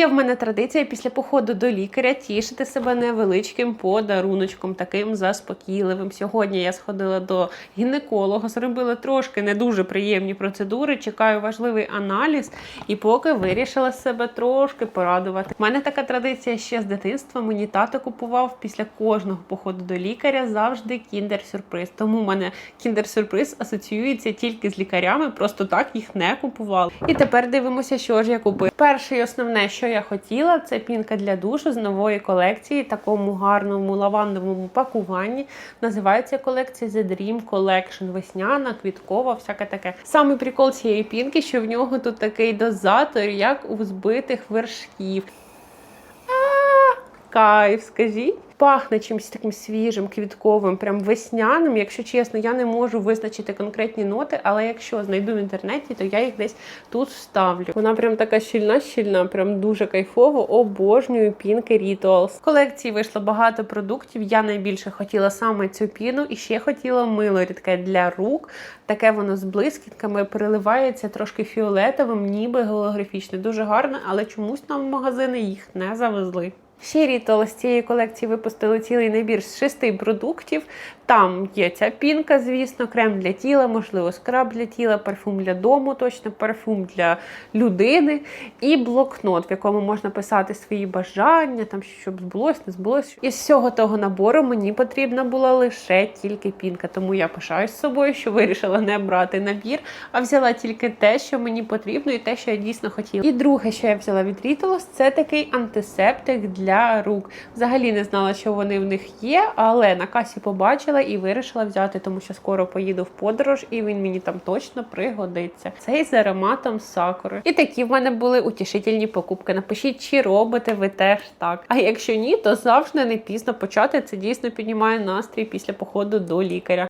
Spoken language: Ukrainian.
Є в мене традиція після походу до лікаря тішити себе невеличким подаруночком, таким заспокійливим. Сьогодні я сходила до гінеколога, зробила трошки не дуже приємні процедури. Чекаю важливий аналіз, і поки вирішила себе трошки порадувати. У мене така традиція ще з дитинства. Мені тато купував після кожного походу до лікаря завжди кіндер-сюрприз. Тому в мене кіндер-сюрприз асоціюється тільки з лікарями, просто так їх не купували. І тепер дивимося, що ж я купила. Перше і основне, що я хотіла, це пінка для душу з нової колекції, такому гарному лавандовому пакуванні. Називається колекція The Dream Collection. Весняна, квіткова, всяке таке. Саме прикол цієї пінки, що в нього тут такий дозатор, як у збитих вершків. Кайф, скажіть. Пахне чимось таким свіжим, квітковим, прям весняним. Якщо чесно, я не можу визначити конкретні ноти, але якщо знайду в інтернеті, то я їх десь тут вставлю. Вона прям така щільна, щільна, прям дуже кайфово. Обожнюю пінки Rituals. В колекції вийшло багато продуктів. Я найбільше хотіла саме цю піну і ще хотіла мило рідке для рук. Таке воно з блискітками переливається трошки фіолетовим, ніби голографічне. Дуже гарне, але чомусь нам в магазини їх не завезли. Ще Ritual з цієї колекції випустили цілий набір з шести продуктів. Там є ця пінка, звісно, крем для тіла, можливо, скраб для тіла, парфум для дому, точно парфум для людини і блокнот, в якому можна писати свої бажання, там щоб збулось, не збулось. Із всього того набору мені потрібна була лише тільки пінка, тому я пишаюсь собою, що вирішила не брати набір, а взяла тільки те, що мені потрібно, і те, що я дійсно хотіла. І друге, що я взяла від Rituals, це такий антисептик для рук. Взагалі не знала, що вони в них є, але на касі побачила і вирішила взяти, тому що скоро поїду в подорож, і він мені там точно пригодиться. Цей з ароматом сакури. І такі в мене були утішительні покупки. Напишіть, чи робите ви теж так. А якщо ні, то завжди не пізно почати. Це дійсно піднімає настрій після походу до лікаря.